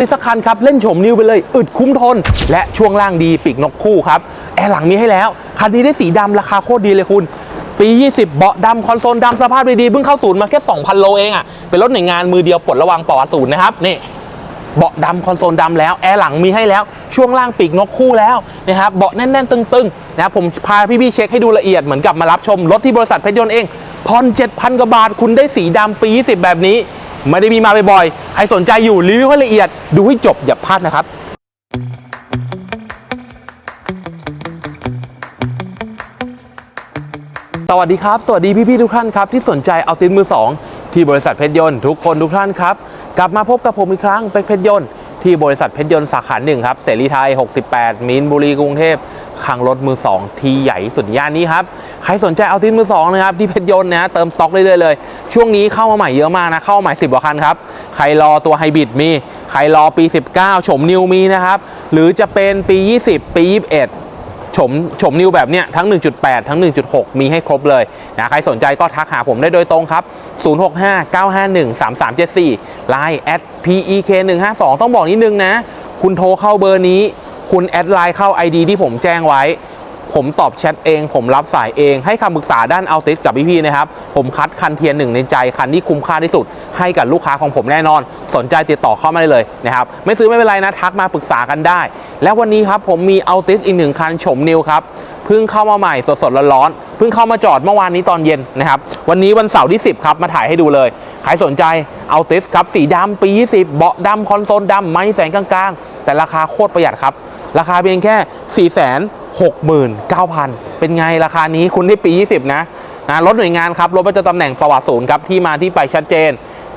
นี่สักคันครับ เล่นโฉมนิวไปเลย อึดคุ้มทน และช่วงล่างดีปีกนกคู่ครับ แอร์หลังมีให้แล้ว คันนี้ได้สีดำราคาโคตรดีเลยคุณ ปี 20 เบาะดำคอนโซลดำสภาพดีๆเพิ่งเข้าศูนย์มาแค่ 2,000 โลเองอะ่ะเป็นรถหน่วยงานมือเดียวปลดระวังปลอดศูนย์นะครับนี่เบาะดำคอนโซลดำแล้ว แอร์หลังมีให้แล้ว ช่วงล่างปีกนกคู่แล้วนะครับเบาะแน่นๆ ตึงๆนะครับผมพาพี่ๆเช็คให้ดูละเอียดเหมือนกับมารับชมรถที่บริษัทเพชรยนต์เองผ่อน7,000กว่าบาทคุณได้สีดำปี 20 แบบนี้ ไม่ได้มีมาบ่อยๆ ใครสนใจอยู่รีวิวให้ละเอียด ดูให้จบอย่าพลาดนะครับสวัสดีครับ สวัสดีพี่ๆทุกท่านครับ ที่สนใจเอาตินมือ 2 ที่บริษัทเพชรยนต์ทุกคนทุกท่านครับ กลับมาพบกับผมอีกครั้งเป็กเพชรยนต์ที่บริษัทเพชรยนต์สาขาหนึ่งครับเสรีไทย 68 มีนบุรีกรุงเทพ ขังรถมือ 2 ที่ใหญ่สุดย่านนี้ครับ ใครสนใจเอาตินมือ2นะครับที่เพชรยนต์นะฮะเติมสต็อกเรื่อยๆเลย ช่วงนี้เข้ามาใหม่เยอะมากนะ เข้ามาใหม่ 10กว่าคันครับ ใครรอตัวไฮบริดมี ใครรอปี 19 ชมนิวมีนะครับ หรือจะเป็นปี 20 ปี 21ชมชมนิวแบบเนี้ยทั้ง 1.8 ทั้ง 1.6 มีให้ครบเลยนะใครสนใจก็ทักหาผมได้โดยตรงครับ 065 951 3374 Line at PEK 152 ต้องบอกนิดนึงนะ คุณโทรเข้าเบอร์นี้ คุณแอดไลน์เข้า ID ที่ผมแจ้งไว้ ผมตอบแชทเอง ผมรับสายเอง ให้คำปรึกษาด้านเอาติสกับพี่ๆนะครับ ผมคัดคันเทียนหนึ่งในใจ คันที่คุ้มค่าที่สุด ให้กับลูกค้าของผมแน่นอน สนใจติดต่อเข้ามาได้เลยนะครับ ไม่ซื้อไม่เป็นไรนะ ทักมาปรึกษากันได้ แล้ววันนี้ครับผมมีเอาติสอีกหนึ่งคันชมนิวครับเพิ่งเข้ามาใหม่สดๆร้อนๆเพิ่งเข้ามาจอดเมื่อวานนี้ตอนเย็นนะครับ วันนี้วันเสาร์ที่ 10 ครับ มาถ่ายให้ดูเลย ใครสนใจเอาติสครับ สีดำปี 20 เบาะดำคอนโซลดำไม้แสงกลางๆ แต่ราคาโคตรประหยัดครับ ราคาเพียงแค่ 4 6 9 0 0 0 เป็นไงราคานี้คุณได้ปี 20 นะนะรถหน่วยงานครับรถประจำตำแหน่งประวัติศูนย์ครับที่มาที่ไปชัดเจน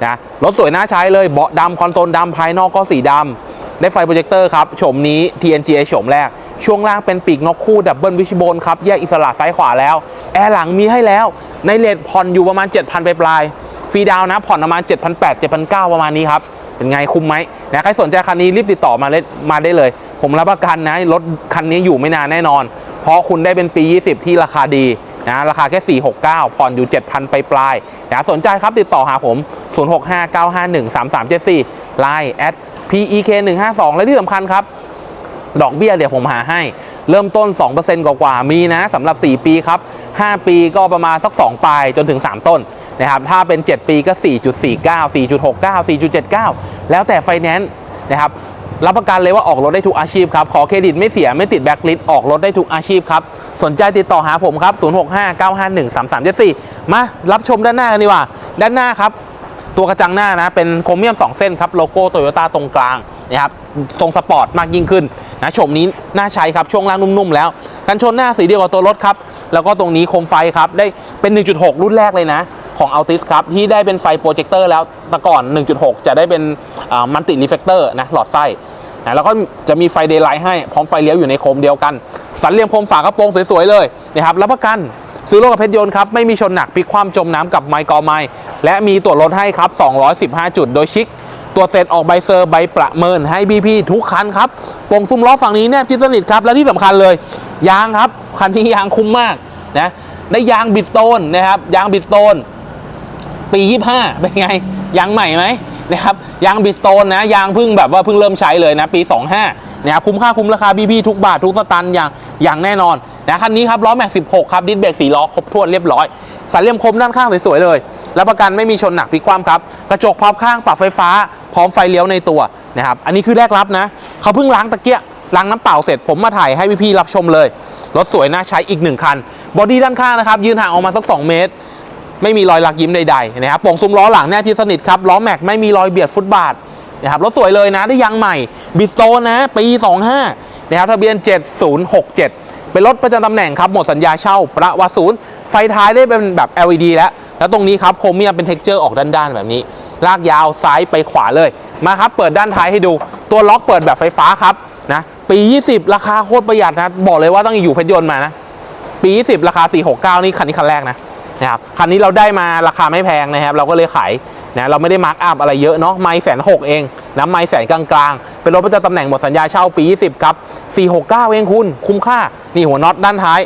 นะรถสวยน่าใช้เลยเบาะดำคอนโซลดำภายนอกก็สีดำได้ไฟโปรเจคเตอร์ครับโฉมนี้ TNGA โฉมแรก ช่วงล่างเป็นปีกนกคู่ดับเบิลวิชโบนครับแยกอิสระซ้ายขวาแล้ว แอร์หลังมีให้แล้ว ในเลทผ่อนอยู่ประมาณ 7,000ไปปลายๆฟรีดาวน์นะผ่อนประมาณ 7,800 7,900 ประมาณนี้ครับ เป็นไงคุ้มไหมนะใครสนใจคันนี้รีบติดต่อมาเลยมาได้เลย ผมรับประกันนะรถคันนี้อยู่ไม่นานแน่นอน เพราะคุณได้เป็นปี 20 ที่ราคาดีนะราคาแค่ 469 ผ่อนอยู่ 7,000 ไปปลายๆนะสนใจครับติดต่อหาผม 0659513374 Line at PEK 152 และที่สำคัญครับ ดอกเบี้ยเดี๋ยวผมหาให้ เริ่มต้น 2%กว่าๆมีนะสำหรับ 4 ปีครับ 5 ปีก็ประมาณสัก 2 ปลายจนถึง 3 ต้น นะครับถ้าเป็น 7 ปีก็ 4.49 4.69 4.79 แล้วแต่ไฟแนนซ์นะครับรับประกันเลยว่าออกรถได้ทุกอาชีพครับ ขอเครดิตไม่เสียไม่ติดแบ็คลิสต์ออกรถได้ทุกอาชีพครับ สนใจติดต่อหาผมครับ 0659513374 มารับชมด้านหน้ากันดีกว่า ด้านหน้าครับ ตัวกระจังหน้านะ เป็นโครเมียม 2 เส้นครับ โลโก้โตโยต้าตรงกลางนะครับทรงสปอร์ตมากยิ่งขึ้นนะโฉมนี้น่าใช้ครับ ช่วงล่างนุ่มๆแล้ว กันชนหน้าสีเดียวกับตัวรถครับ แล้วก็ตรงนี้โคมไฟครับได้เป็น 1.6 รุ่นแรกเลยนะ ของ Altis ครับ ที่ได้เป็นไฟโปรเจคเตอร์แล้วแต่ก่อน 1.6 จะได้เป็นมัลติรีเฟกเตอร์นะหลอดไส้นะแล้วก็จะมีไฟเดย์ไลท์ให้ พร้อมไฟเลี้ยวอยู่ในโคมเดียวกัน สันเหลี่ยมโคมฝากระโปรงสวยๆเลยนะครับรับประกันซื้อรถกับเพชรยนต์ครับ ไม่มีชนหนักพลิกคว่ำจมน้ำกับไมค์กอไมค์และมีตรวจรถให้ครับ 215 จุดโดยชิคตรวเสร็จออกใบเซอร์ใบประเมินให้ BP ทุกคันครับโปร่งซุ้มล้อฝั่งนี้แนบชิดสนิทครับ และที่สำคัญเลย ยางครับ คันนี้ยางคุ้มมากนะได้ยางบิดสโตนนะครับยางบิดสโตน ปี 25 เป็นไง ยางใหม่ไหมนะครับยางบิสโตนนะยางเพิ่งแบบว่าเพิ่งเริ่มใช้เลยนะปี 25นะครับคุ้มค่าคุ้มราคาพี่พี่ทุกบาททุกสตันอย่างอย่างแน่นอนนะคันนี้ครับล้อแม็ก 16 ครับดิสเบรก4ล้อครบถ้วนเรียบร้อยสันเหลี่ยมคมด้านข้างสวยๆเลยรับประกันไม่มีชนหนักพลิกคว่ำครับ กระจกพับข้างปรับไฟฟ้า พร้อมไฟเลี้ยวในตัวนะครับอันนี้คือแรกรับนะเขาเพิ่งล้างตะเกียล้างน้ำเปล่าเสร็จผมมาถ่ายให้พี่พี่ๆรับชมเลยรถสวยน่าใช้อีกหนึ่งคันบอดี้ด้านข้างนะครับยืนห่างออกมาสัก 2 เมตร ไม่มีรอยลักยิ้มใดๆนะครับโป่งซุ้มล้อหลังแนบที่สนิทครับล้อแม็กไม่มีรอยเบียดฟุตบาทนะครับรถสวยเลยนะได้ยางใหม่บิสโตนะปี 25นะครับทะเบียน 7067 เป็นรถประจำตำแหน่งครับหมดสัญญาเช่าประวัติศูนย์ไฟท้ายได้เป็นแบบ LED แล้ว แล้วตรงนี้ครับโครเมียมเป็นเท็กเจอร์ออกด้านๆแบบนี้ ลากยาวซ้ายไปขวาเลยมาครับเปิดด้านท้ายให้ดูตัวล็อกเปิดแบบไฟฟ้าครับนะปี 20 ราคาโคตรประหยัดนะบอกเลยว่าต้องอยู่เพชรยนต์มานะปี 20 ราคา 469 นี่คันนี้คันแรกนะ นะครับคันนี้เราได้มาราคาไม่แพงนะครับ เราก็เลยขายนะเราไม่ได้มาร์กอัพอะไรเยอะเนาะไม่แสนหกเองนะไม่แสนกลางๆ เป็นรถประจำตำแหน่งหมดสัญญาเช่าปี 20 ครับ 469 เองคุณ คุ้มค่า นี่หัวน็อตด้านท้าย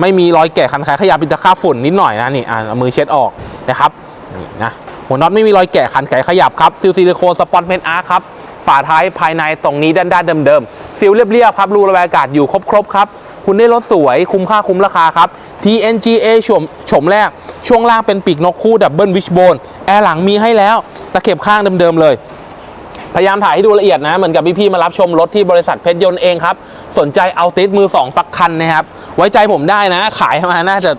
ไม่มีรอยแกะคันขายขยับเป็นตะค่าฝุ่นนิดหน่อยนะนี่อ่ามือเช็ดออกนะครับนี่นะหัวน็อตไม่มีรอยแกะคันไขขยับครับซิลซิลิโคนสปอตเมนอาร์ครับฝาท้ายภายในตรงนี้ด้านด้านเดิมๆฟิลเรียบๆครับรูระบายอากาศอยู่ครบๆครับ คุณได้รถสวยคุ้มค่าคุ้มราคาครับ TNGA ชมชมแรก ช่วงล่างเป็นปีกนกคู่ดับเบิลวิชโบนแอร์หลังมีให้แล้ว ตะเข็บข้างเดิมๆเลย พยายามถ่ายให้ดูละเอียดนะ เหมือนกับพี่ๆมารับชมรถที่บริษัทเพชรยนต์เองครับ สนใจเอาติสมือ2สักคันนะครับ ไว้ใจผมได้นะ ขายมาน่าจะ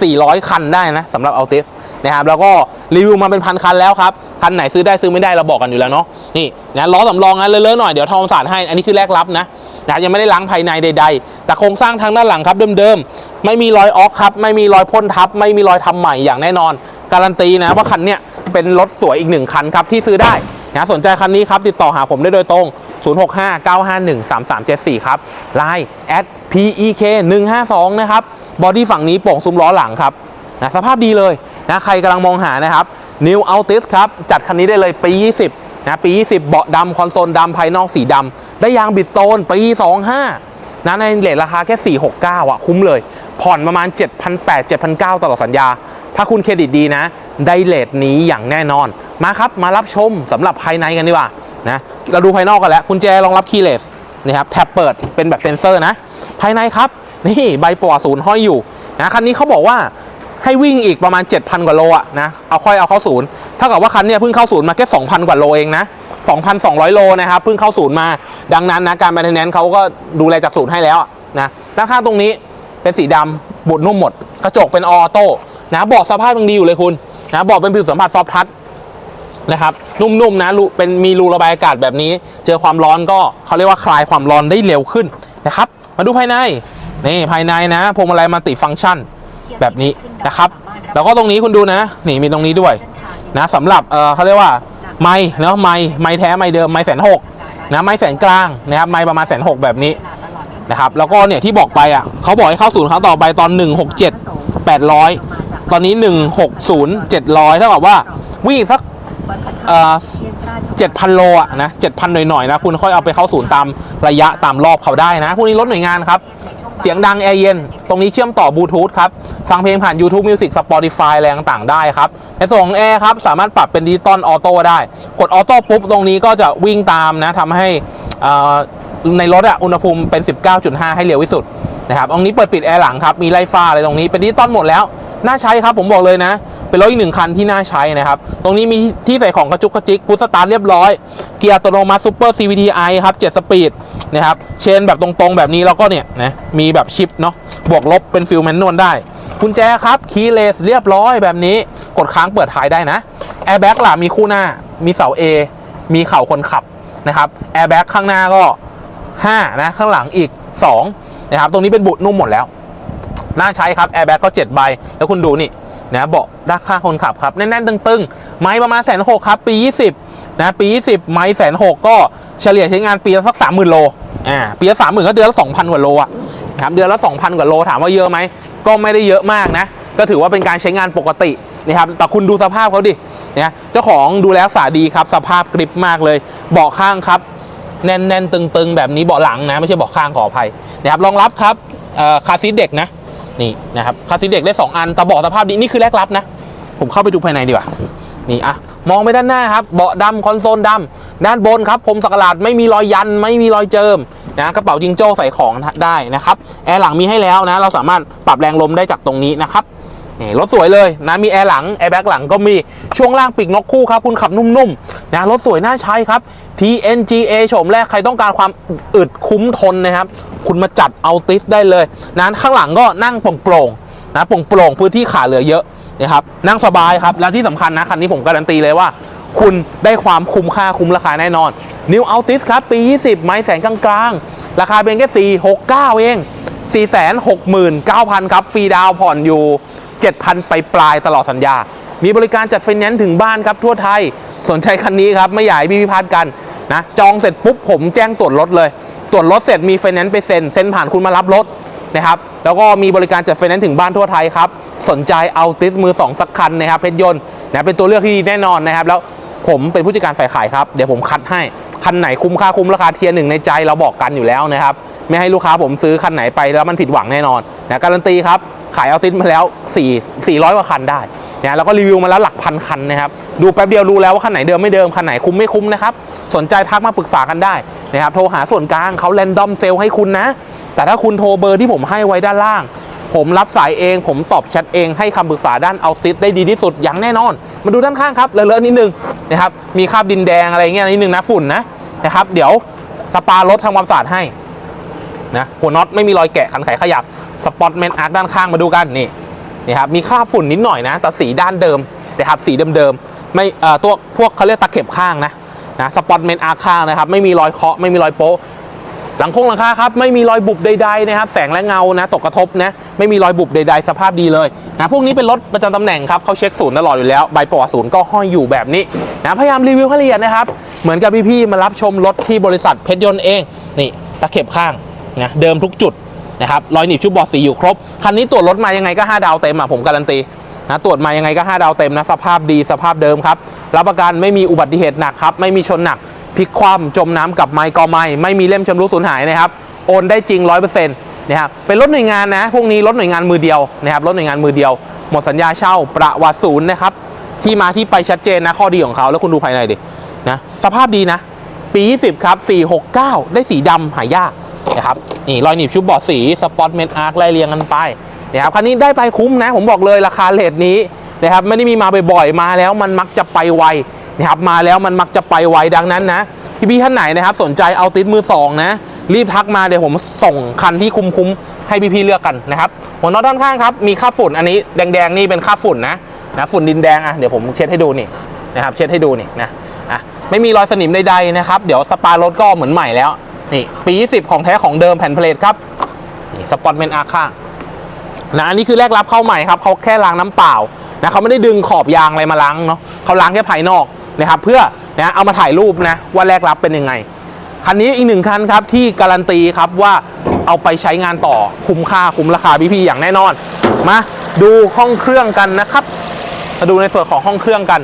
400 คันได้นะสำหรับเอาติสนะครับแล้วก็รีวิวมาเป็นพันคันแล้วครับ คันไหนซื้อได้ซื้อไม่ได้เราบอกกันอยู่แล้วเนาะนี่นะล้อสำรองนะเลอะๆหน่อยเดี๋ยวทอมสารให้อันนี้คือแลกรับนะ นะยังไม่ได้ล้างภายในใด ๆ แต่โครงสร้างทางด้านหลังครับเดิมๆไม่มีรอยออกครับ ไม่มีรอยพ่นทับ ไม่มีรอยทำใหม่อย่างแน่นอน การันตีนะว่าคันเนี้ยเป็นรถสวยอีกหนึ่งคันครับที่ซื้อได้นะสนใจคันนี้ครับติดต่อหาผมได้โดยตรง 0659513374 ครับ Line at pek 152 นะครับบอดี้ฝั่งนี้โป่งซุ้มล้อหลังครับนะสภาพดีเลยนะใครกำลังมองหานะครับ New Altis ครับจัดคันนี้ได้เลยปี 20 นะปี 20 เบาะดำคอนโซลดำภายนอกสีดำได้ยางบิดโซนปี 25 นะในเลทราคาแค่ 469 อะ คุ้มเลย ผ่อนประมาณ 7,800 7,900 ตลอดสัญญา ถ้าคุณเครดิตดีนะ ได้เลทนี้อย่างแน่นอน มาครับ มารับชมสำหรับภายในกันดีกว่านะเราดูภายนอกกันแล้วกุญแจรองรับคีย์เลสนะครับแท็บเปิดเป็นแบบเซ็นเซอร์นะ ภายในครับ นี่ใบปวศูนย์ห้อยอยู่นะคันนี้เขาบอกว่าให้วิ่งอีกประมาณ 7,000 กว่าโลอะนะเอาค่อยเอาเข้าศูนย์ เท่ากับว่าคันเนี้ยเพิ่งเข้าศูนย์มาแค่2,000 กว่าโลเองนะ 2,200 โลนะครับเพิ่งเข้าศูนย์มา ดังนั้นนะการแมนเทนแนนเขาก็ดูแลจากศูนย์ให้แล้วนะด้านข้างตรงนี้เป็นสีดำบุดนุ่มหมด กระจกเป็นออโต้นะเบาะสภาพยังดีอยู่เลยคุณนะเบาะเป็นผิวสัมผัสซอฟทัชนะครับนุ่มๆนะเป็นมีรูระบายอากาศแบบนี้ เจอความร้อนก็เขาเรียกว่าคลายความร้อนได้เร็วขึ้นนะครับ มาดูภายในนี่ภายในนะพวงมาลัยมัลติฟังก์ชันแบบนี้นะครับ แล้วก็ตรงนี้คุณดูนะ นี่มีตรงนี้ด้วย นะสำหรับเออเขาเรียกว่าไม้เนาะไม้ไม้แท้ไม้เดิมไม้แสนหกนะไม้แสนกลางนะครับไม้ประมาณแสนหกแบบนี้นะครับแล้วก็เนี่ยที่บอกไปอะเขาบอกให้เข้าศูนย์ครั้งต่อไปตอน 167 800 ตอนนี้ 160 700เท่ากับว่าวิ่งสักเอ่อ7,000โลอะนะ7,000หน่อยๆนะ คุณค่อยเอาไปเข้าศูนย์ตามระยะตามรอบเขาได้นะพวกนี้รถหน่วยงานครับ เสียงดังแอร์เย็น ตรงนี้เชื่อมต่อบลูทูธครับ ฟังเพลงผ่าน YouTube Music Spotify อะไรต่างๆได้ครับ ในส่วนของแอร์ครับ สามารถปรับเป็นดิจิตอลออโต้ได้ กดออโต้ปุ๊บ ตรงนี้ก็จะวิ่งตามนะทำให้ในรถอะอุณหภูมิเป็น 19.5 ให้เร็วที่สุดนะครับตรงนี้เปิดปิดแอร์หลังครับ มีไล่ฟ้าอะไรตรงนี้ เป็นดิจิตอลหมดแล้ว น่าใช้ครับผมบอกเลยนะ เป็นรถอีกหนึ่งคันที่น่าใช้นะครับ ตรงนี้มีที่ใส่ของกระจุกกระจิกพุทสตาร์ทเรียบร้อย เกียร์อัตโนมัติซูเปอร์ CVTi ครับ7สปีดนะครับเชนแบบตรงๆแบบนี้แล้วก็เนี่ยนะมีแบบชิปเนาะบวกลบเป็นฟิลแมนนวลได้กุญแจครับคีย์เลสเรียบร้อยแบบนี้กดค้างเปิดท้ายได้นะแอร์แบ็กล่ะมีคู่หน้า มีเสา A มีเข่าคนขับนะครับแอร์แบ็กข้างหน้าก็ 5 นะ ข้างหลังอีก 2 นะครับ ตรงนี้เป็นบุนุ่มหมดแล้ว น่าใช้ครับแอร์แบ็กก็ 7 ใบ แล้วคุณดูนี่ นะเบาะด้านข้างคนขับครับแน่นๆตึงๆ ไม้ประมาณแสนหกครับ ปี 20นะปี 20 ไม้แสนหกก็เฉลี่ยใช้งานปีละสัก 30,000 โลอ่าปีละ30,000ก็เดือนละ2,000กว่าโลอะนะครับเดือนละ2,000กว่าโลถามว่าเยอะไหมก็ไม่ได้เยอะมากนะ ก็ถือว่าเป็นการใช้งานปกตินะครับแต่คุณดูสภาพเขาดิเนี่ยเจ้าของดูแลรักษาดีครับสภาพกริบมากเลย เบาะข้างครับ แน่นๆ ตึงๆ แบบนี้เบาะหลังนะ ไม่ใช่เบาะข้างขออภัยนะครับรองรับครับคาซีเด็กนะ นี่นะครับคาซีเด็กได้ 2 อันแต่เบาะสภาพดีนี่คือแรกรับนะ ผมเข้าไปดูภายในดีกว่า นี่อะมองไปด้านหน้าครับ เบาะดำคอนโซลดำด้านบนครับพรมสักหลาดไม่มีรอยยัน ไม่มีรอยเจิมนะกระเป๋าจิงโจ้ใส่ของได้นะครับแอร์หลังมีให้แล้วนะ เราสามารถปรับแรงลมได้จากตรงนี้นะครับนี่รถสวยเลยนะมีแอร์หลังแอร์แบ็กหลังก็มีช่วงล่างปีกนกคู่ครับ คุณขับนุ่มๆนะรถสวยน่าใช้ครับ TNGA โฉมแรกใครต้องการความอึดคุ้มทนนะครับ คุณมาจัดเอาติสได้เลยนะข้างหลังก็นั่งโปร่งๆนะโปร่งๆพื้นที่ขาเหลือเยอะนะครับนั่งสบายครับ แล้วที่สำคัญนะคันนี้ผมการันตีเลยว่า คุณได้ความคุ้มค่าคุ้มราคาแน่นอน New Altis ครับ ปี 20 ไม้แสนกลางๆ ราคาเป็นแค่ 469 เอง 469,000 ครับ ฟรีดาวผ่อนอยู่ 7,000 ไปปลายตลอดสัญญา มีบริการจัดไฟแนนซ์ถึงบ้านครับทั่วไทย สนใจคันนี้ครับ ไม่อยากให้พี่พิพาทกันนะ จองเสร็จปุ๊บผมแจ้งตรวจรถเลย ตรวจรถเสร็จมีไฟแนนซ์ไปเซ็นเซ็นผ่านคุณมารับรถนะครับแล้วก็มีบริการจัดไฟแนนซ์ถึงบ้านทั่วไทยครับ สนใจเอาติสมือ2สักคันนะครับเพชรยนต์นะเป็นตัวเลือกที่ดีแน่นอนนะครับ แล้วผมเป็นผู้จัดการฝ่ายขายครับเดี๋ยวผมคัดให้คันไหนคุ้มค่าคุ้มราคาเทียร์หนึ่งในใจเราบอกกันอยู่แล้วนะครับไม่ให้ลูกค้าผมซื้อคันไหนไปแล้วมันผิดหวังแน่นอนนะการันตีครับขายเอาติสมาแล้ว4 400กว่าคันได้ นะแล้วก็รีวิวมาแล้วหลักพันคันนะครับ ดูแป๊บเดียวรู้แล้วว่าคันไหนเดิมไม่เดิม คันไหนคุ้มไม่คุ้มนะครับ สนใจทักมาปรึกษากันได้นะครับ โทรหาส่วนกลางเขาแรนดอมเซลให้คุณนะ แต่ถ้าคุณโทรเบอร์ที่ผมให้ไว้ด้านล่าง ผมรับสายเอง ผมตอบแชทเอง ให้คำปรึกษาด้านเอาติสได้ดีที่สุดอย่างแน่นอน มาดูด้านข้างครับ เลอะๆนิดนึงนะครับ มีคราบดินแดงอะไรเงี้ยนิดนึงนะฝุ่นนะนะครับ เดี๋ยวสปารถทำความสะอาดให้นะหัวน็อตไม่มีรอยแกะขันไขขยับสปอตแมนอาร์ด้านข้างมาดูกันนี่ นี่ครับมีคราบฝุ่นนิดหน่อยนะแต่สีด้านเดิมนะครับสีเดิมๆไม่เอ่อตัวพวกเขาเรียกตะเข็บข้างนะนะสปอตแมนอาคข้างนะครับไม่มีรอยเคาะไม่มีรอยโป๊ะหลังคงหลังคาครับไม่มีรอยบุบใดๆนะครับแสงและเงานะตกกระทบนะไม่มีรอยบุบใดๆ สภาพดีเลยนะพวกนี้เป็นรถประจำตำแหน่งครับเขาเช็คศูนย์ตลอดอยู่แล้วใบประวัติศูนย์ก็ห้อยอยู่แบบนี้นะพยายามรีวิวให้ละเอียดนะครับ เหมือนกับพี่ๆมารับชมรถที่บริษัทเพชรยนต์เองนี่ตะเข็บข้างนะเดิมทุกจุด นะครับรอยหนีบชุบบอดสีอยู่ครบ คันนี้ตรวจรถมายังไงก็ 5 ดาวเต็มอะผมการันตีนะตรวจมายังไงก็ 5 ดาวเต็มนะสภาพดีสภาพเดิมครับรับประกันไม่มีอุบัติเหตุหนักครับไม่มีชนหนักพลิกคว่ำจมน้ำกับไม้กอไม้ไม่มีเล่มชำรุดสูญหายนะครับโอนได้จริง 100%นะครับเป็นรถหน่วยงานนะพวกนี้รถหน่วยงานมือเดียวนะครับรถหน่วยงานมือเดียว หมดสัญญาเช่าประวัติศูนย์นะครับที่มาที่ไปชัดเจนนะข้อดีของเขาแล้วคุณดูภายในดินะสภาพดีนะ ปี 20 ครับ 469 ได้สีดำหายากนะครับ นี่รอยหนีบชุบเบาะสีสปอตเมนอาร์คไล่เรียงกันไปนะครับคันนี้ได้ไปคุ้มนะ ผมบอกเลยราคาเลทนี้นะครับไม่ได้มีมาบ่อยๆมาแล้วมันมักจะไปไวนะครับมาแล้วมันมักจะไปไวดังนั้นนะพี่ๆท่านไหนนะครับ สนใจเอาติดมือสองนะ รีบทักมาเดี๋ยวผมส่งคันที่คุ้มๆให้พี่ๆเลือกกันนะครับหัวน็อตด้านข้างครับมีค่าฝุ่นอันนี้แดงๆนี่เป็นค่าฝุ่นนะนะฝุ่นดินแดงอะเดี๋ยวผมเช็ดให้ดูนี่นะครับเช็ดให้ดูนี่นะอะไม่มีรอยสนิมใดๆนะครับ เดี๋ยวสปารถก็เหมือนใหม่แล้ว นี่ปี 20 ของแท้ของเดิมแผ่นเพลทครับนี่สปอตเมนอาร์ข้างนะอันนี้คือแรกรับเข้าใหม่ครับเขาแค่ล้างน้ำเปล่านะเขาไม่ได้ดึงขอบยางอะไรมาล้างเนาะเขาล้างแค่ภายนอกนะครับเพื่อนะเอามาถ่ายรูปนะว่าแรกรับเป็นยังไงคันนี้อีกหนึ่งคันครับที่การันตีครับว่าเอาไปใช้งานต่อคุ้มค่าคุ้มราคาพี่ๆอย่างแน่นอน มาดูห้องเครื่องกันนะครับมาดูในส่วนของห้องเครื่องกัน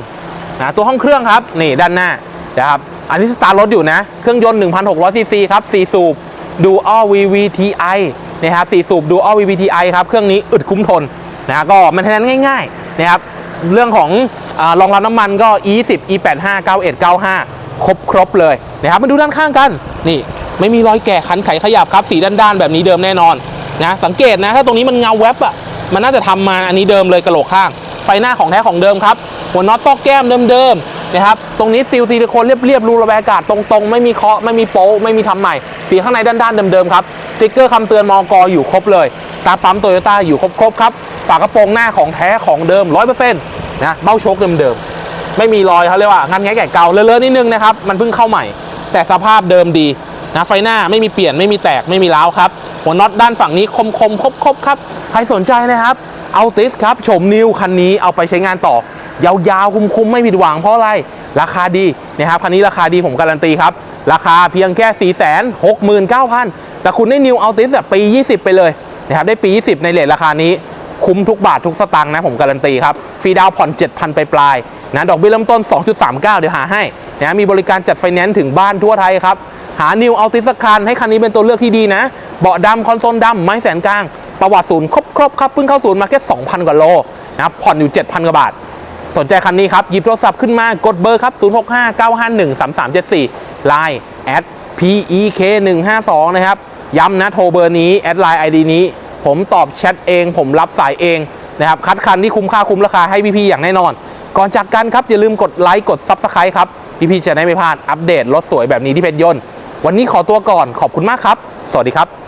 นะตัวห้องเครื่องครับนี่ด้านหน้านะครับ อันนี้สตาร์รถอยู่นะ เครื่องยนต์ 1,600ซีซีครับ 4 สูบดูอ้อ VVTi นะครับ4สูบดูอ้อ VVTi ครับ เครื่องนี้อึดคุ้มทนนะฮะก็มันแทนง่ายๆนะครับ เรื่องของอรองรับน้ำมันก็ E10 E85 91 95 ครบครบเลยนะครับ มาดูด้านข้างกัน นี่ ไม่มีรอยแกะคันไขขยับครับ สีด้านๆ แบบนี้เดิมแน่นอนนะสังเกตนะ ถ้าตรงนี้มันเงาแวบอะมันน่าจะทำมาอันนี้เดิมเลยกระโหลกข้าง ไฟหน้าของแท้ของเดิมครับ หัวน็อตซอกแก้มเดิม นะครับตรงนี้ซีลซิลิโคนเรียบๆรูระบายอากาศตรงๆ ไม่มีเคาะไม่มีโป๊ะไม่มีทำใหม่ สีข้างในด้านๆเดิมๆครับสติ๊กเกอร์คำเตือนมอกอยู่ครบเลยตาปั๊มโตโยต้าอยู่ครบๆครับฝากระโปรงหน้าของแท้ของเดิม 100%นะเบ้าโชคเดิมๆไม่มีรอยเขาเรียกว่างานแงะแกะเก่าเลอะๆนิดนึงนะครับมันเพิ่งเข้าใหม่ แต่สภาพเดิมดีนะไฟหน้าไม่มีเปลี่ยนไม่มีแตกไม่มีร้าวครับหัวน็อตด้านฝั่งนี้คมคมๆครบๆครับ ใครสนใจนะครับ เอาติสครับโฉมนิวคันนี้เอาไปใช้งานต่อ ยาวๆ คุ้มๆ ไม่ผิดหวังเพราะอะไร ราคาดีนะครับคันนี้ราคาดีผมการันตีครับ ราคาเพียงแค่ 4 6 9 0 0 0 แต่คุณได้นิวเอาติสแบบปี 20 ไปเลยนะครับได้ปี 20 ในเลทราคานี้คุ้มทุกบาททุกสตางค์นะผมการันตีครับฟรีดาวผ่อน 7,000 ไปปลายนะดอกเบี้ยเริ่มต้น 2.39 เดี๋ยวหาให้นะมีบริการจัดไฟแนนซ์ถึงบ้านทั่วไทยครับหานิวเอาติสคันให้คันนี้เป็นตัวเลือกที่ดีนะ เบาะดำคอนโซลดำไม้แสนกลาง ประวัติศูนย์ครบครบครับเพิ่งเข้าศูนย์มาแค่ 2,000 กว่าโลนะครับผ่อนอยู่ 7,000 กว่าบาท สนใจคันนี้ครับ หยิบโทรศัพท์ขึ้นมากดเบอร์ครับ 0659513374 Line at PEK 152 นะครับ ย้ำนะโทรเบอร์นี้ แอดไลน์ ID นี้ ผมตอบแชทเอง ผมรับสายเองนะครับ คัดคันที่คุ้มค่าคุ้มราคาให้พี่ๆอย่างแน่นอน ก่อนจากกันครับ อย่าลืมกดไลค์กด Subscribe ครับ พี่ๆจะได้ไม่พลาดอัปเดตรถสวยแบบนี้ที่เพชรยนต์ วันนี้ขอตัวก่อนขอบคุณมากครับ สวัสดีครับ